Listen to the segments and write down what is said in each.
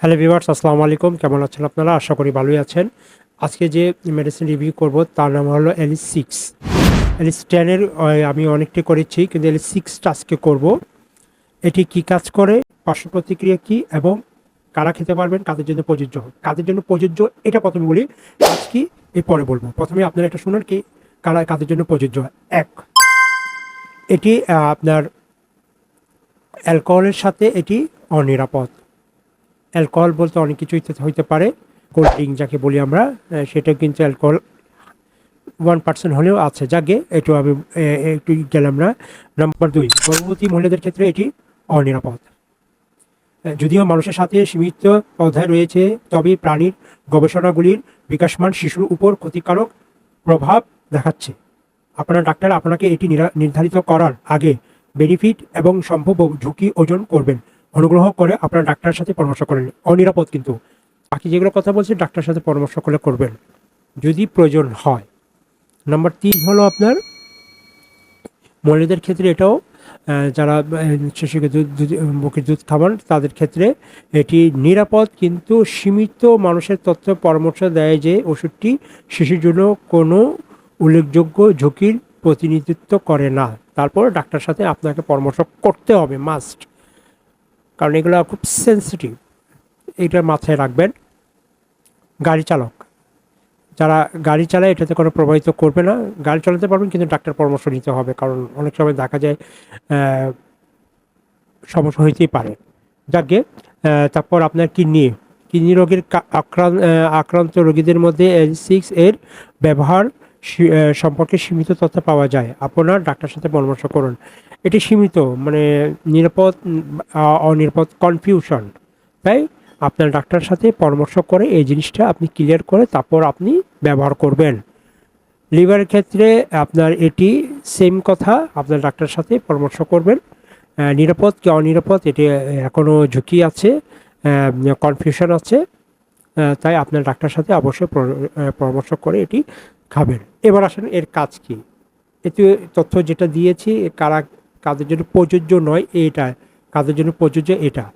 Hello viewers আসসালামু আলাইকুম। কেমন আছেন আপনারা? আশা করি ভালোই আছেন। আজকে যে মেডিসিন রিভিউ করব, তার নাম হলো এলিস সিক্স এলিস টেনের আমি অনেকটি করেছি, কিন্তু এলিস সিক্সটা আজকে করব। এটি কি কাজ করে, পার্শ্ব প্রতিক্রিয়া কী, এবং কারা খেতে পারবেন, কাদের জন্য প্রযোজ্য কাদের জন্য প্রযোজ্য, এটা প্রথমে বলি। কাজ কি এই পরে বলব। প্রথমে আপনারা এটা শুনুন কি, কারা কাদের জন্য প্রযোজ্য এক, এটি আপনার অ্যালকোহলের সাথে এটি অনিরাপদ। অ্যালকোহল বলতে অনেক কিছুই হইতে পারে। কোল্ড ড্রিঙ্ক যাকে বলি আমরা সেটাও কিন্তু অ্যালকোহল ওয়ান পার্সেন্ট হলেও আছে যাকে। একটু আমি একটু গেলাম না। নাম্বার দুই, গর্ভবতী মহিলাদের ক্ষেত্রে এটি অনিরাপদ। যদিও মানুষের সাথে সীমিত অধ্যায় রয়েছে, তবে প্রাণীর গবেষণাগুলির বিকাশমান শিশুর উপর ক্ষতিকারক প্রভাব দেখাচ্ছে। আপনার ডাক্তার আপনাকে এটি নিরা- নির্ধারিত করার আগে বেনিফিট এবং সম্ভাব্য ঝুঁকি ওজন করবেন। অনুগ্রহ করে আপনার ডাক্তারের সাথে পরামর্শ করেন। অনিরাপদ কিন্তু। বাকি যেগুলো কথা বলছি, ডাক্তারের সাথে পরামর্শ করে করবেন। যদি প্রয়োজন হয়। নাম্বার তিন হলো আপনার, মহিলাদের ক্ষেত্রে এটাও যারা শিশুকে দুধ বুকের দুধ খাওয়ান, তাদের ক্ষেত্রে এটি নিরাপদ কিন্তু সীমিত মানুষের তথ্য পরামর্শ দেয় যে ওষুধটি শিশুর জন্য কোনো উল্লেখযোগ্য ঝুঁকির প্রতিনিধিত্ব করে না। তারপর ডাক্তার সাথে আপনাকে পরামর্শ করতে হবে, মাস্ট। কারণ এগুলো খুব সেন্সিটিভ এটা মাথায় রাখবেন। গাড়ি চালক। যারা গাড়ি চালায়, এটাতে কোনো প্রভাবিত করবে না। গাড়ি চালাতে পারবেন, কিন্তু ডাক্তার পরামর্শ নিতে হবে। কারণ অনেক সময় দেখা যায় সমস্যা হইতেই পারে। যাকে তারপর আপনার কিডনি। কিডনি রোগের আক্রান্ত আক্রান্ত রোগীদের মধ্যে এল সিক্স এর ব্যবহার সম্পর্কে সীমিত তথ্য পাওয়া যায়। আপনার ডাক্তার সাথে পরামর্শ করুন। এটি সীমিত মানে নিরাপদ অনিরাপদ কনফিউশন তাই আপনার ডাক্তারের সাথে পরামর্শ করে এই জিনিসটা আপনি ক্লিয়ার করে তারপর আপনি ব্যবহার করবেন। লিভারের ক্ষেত্রে আপনার এটি সেম কথা, আপনার ডাক্তারের সাথে পরামর্শ করবেন। নিরাপদ কি অনিরাপদ, এটি এখনও ঝুঁকি আছে কনফিউশন আছে তাই আপনার ডাক্তারের সাথে অবশ্যই পরামর্শ করে এটি খাবেন। এবার আসেন এর কাজ কি। এতে তথ্য যেটা দিয়েছি, কারা কাদের জন্য প্রযোজ্য নয় এটা। কাদের জন্য প্রযোজ্য এটা।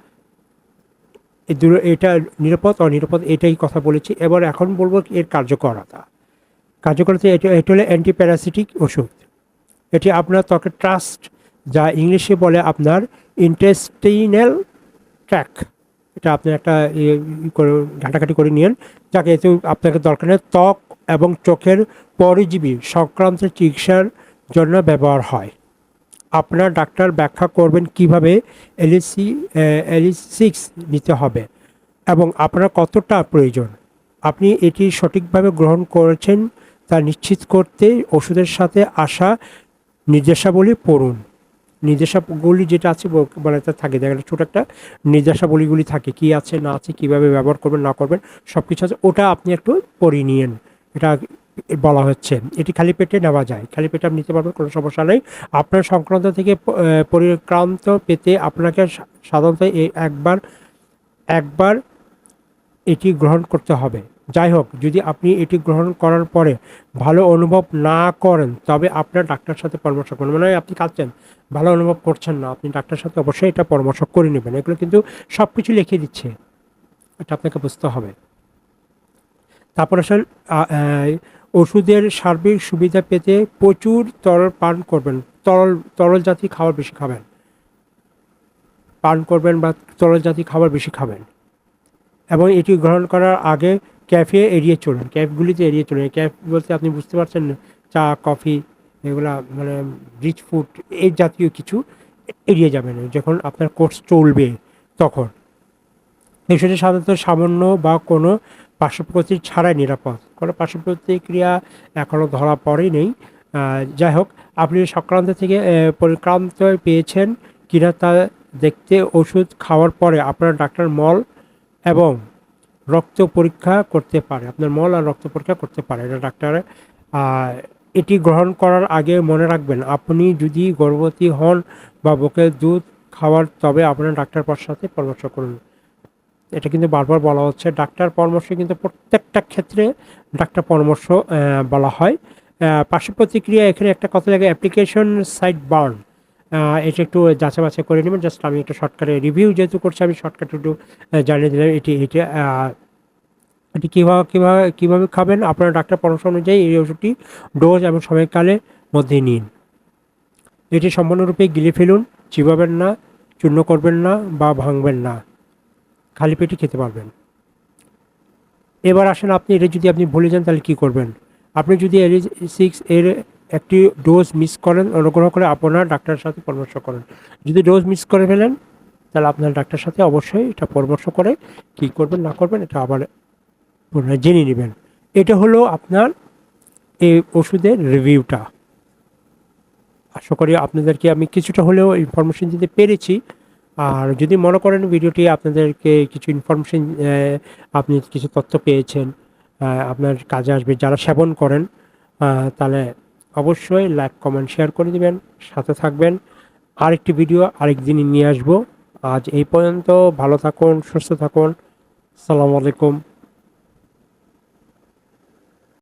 দুটো এটা নিরাপদ, অনিরাপদ এটাই কথা বলেছি। এবার এখন বলব এর কার্যকরতা। কার্যকরতা এটা এটা হলো অ্যান্টিপ্যারাসিটিক ওষুধ। এটি আপনার ত্বকের ট্রাস্ট যা ইংলিশে বলে আপনার ইন্টেস্টিনাল ট্র্যাক এটা আপনি একটা ইয়ে করে, ঘাটাঘাটি করে নিন যাকে এতে আপনাকে দরকার নেই ত্বক এবং চোখের পরজীবী সংক্রান্ত চিকিৎসার জন্য ব্যবহার হয়। আপনার ডাক্তার ব্যাখ্যা করবেন কীভাবে এলএসি এলিস সিক্স নিতে হবে এবং আপনার কতটা প্রয়োজন। আপনি এটি সঠিকভাবে গ্রহণ করেছেন তা নিশ্চিত করতে ওষুধের সাথে আসা নির্দেশাবলী পড়ুন। নির্দেশাবলী যেটা আছে মানে তা থাকে। দেখেন ছোটো একটা নির্দেশাবলীগুলি থাকে। কি আছে, না আছে, কীভাবে ব্যবহার করবেন, না করবেন সব কিছু আছে। ওটা আপনি একটু পড়িয়ে নিয়েন। এটা বলা হচ্ছে। এটি খালি পেটে নেওয়া যায়। খালি পেটে আপনি নিতে পারবেন, কোনো সমস্যা নেই। আপনার সংক্রান্ত থেকে পরিক্রান্ত পেতে আপনাকে সাধারণত একবার একবার এটি গ্রহণ করতে হবে। যাই হোক, যদি আপনি এটি গ্রহণ করার পরে ভালো অনুভব না করেন, তবে আপনার ডাক্তার সাথে পরামর্শ করুন। মানে আপনি খাচ্ছেন ভালো অনুভব করছেন না, আপনি ডাক্তার সাথে অবশ্যই এটা পরামর্শ করে নেবেন। এগুলো কিন্তু সব কিছু লিখে দিচ্ছে। এটা আপনাকে বুঝতে হবে। তারপর আসলে ওষুধের সার্বিক সুবিধা পেতে প্রচুর তরল পান করবেন। তরল তরল জাতীয় খাবার বেশি খাবেন। পান করবেন বা তরল জাতীয় খাবার বেশি খাবেন। এবং এটি গ্রহণ করার আগে ক্যাফে এড়িয়ে চলুন। ক্যাফগুলিতে এড়িয়ে চলুন। ক্যাফ বলতে আপনি বুঝতে পারছেন, চা, কফি, এগুলা মানে রিচ ফুড এই জাতীয় কিছু এড়িয়ে যাবেন। যখন আপনার কোর্স চলবে তখন। এই সাধারণত সামান্য বা কোনো পার্শ্বপ্রতিক্রিয়া ছাড়াই নিরাপদ। কোনো পার্শ্বপ্রতিক্রিয়া এখনও ধরা পড়েনি। যাই হোক, আপনি সংক্রান্ত থেকে পরিক্রান্ত পেয়েছেন কিনা তা দেখতে ওষুধ খাওয়ার পরে আপনার ডাক্তার মল এবং রক্ত পরীক্ষা করতে পারে। আপনার মল আর রক্ত পরীক্ষা করতে পারে এটা ডাক্তার। এটি গ্রহণ করার আগে মনে রাখবেন, আপনি যদি গর্ভবতী হন বা বুকের দুধ খাওয়ার তবে আপনার ডাক্তার সাথে পরামর্শ করুন। এটা কিন্তু বারবার বলা হচ্ছে। ডাক্তার পরামর্শ কিন্তু প্রত্যেকটা ক্ষেত্রে ডাক্তার পরামর্শ বলা হয়। পার্শ্ব প্রতিক্রিয়া এখানে একটা কথা লাগে অ্যাপ্লিকেশন সাইট বার্ন এটা একটু যাচাই বাছাই করে নেবেন। জাস্ট আমি একটা শর্টকাটে রিভিউ যেহেতু করছি, আমি শর্টকাট একটু জানিয়ে দিলাম এটি, এটা এটি কীভাবে কীভাবে কীভাবে খাবেন। আপনার ডাক্তার পরামর্শ অনুযায়ী এই ওষুধটি ডোজ এবং সময়কালের মধ্যে নিন। এটি সম্পূর্ণরূপে গিলে ফেলুন, চিবাবেন না, চূর্ণ করবেন না বা ভাঙবেন না। খালি পেটে খেতে পারবেন। এবার আসেন আপনি এটা যদি আপনি ভুলে যান, তাহলে কী করবেন? আপনি যদি এল সিক্স এর একটি ডোজ মিস করেন, অনুগ্রহ করে আপনার ডাক্তারের সাথে পরামর্শ করেন। যদি ডোজ মিস করে ফেলেন, তাহলে আপনার ডাক্তারের সাথে অবশ্যই এটা পরামর্শ করে কী করবেন, না করবেন, এটা আবার পুনরায় জেনে নেবেন। এটা হলো আপনার এই ওষুধের রিভিউটা। আশা করি আপনাদেরকে আমি কিছুটা হলেও ইনফরমেশন দিতে পেরেছি। আর যদি মনে করেন ভিডিওটি আপনাদেরকে কিছু ইনফরমেশন আপনি কিছু তথ্য পেয়েছেন আপনার কাজে আসবে, যারা সেবন করেন তাহলে অবশ্যই লাইক কমেন্ট শেয়ার করে দিবেন। সাথে থাকবেন। আরেকটি ভিডিও আরেক দিনই নিয়ে আসব। আজ এই পর্যন্ত ভালো থাকুন, সুস্থ থাকুন। সালামু আলাইকুম।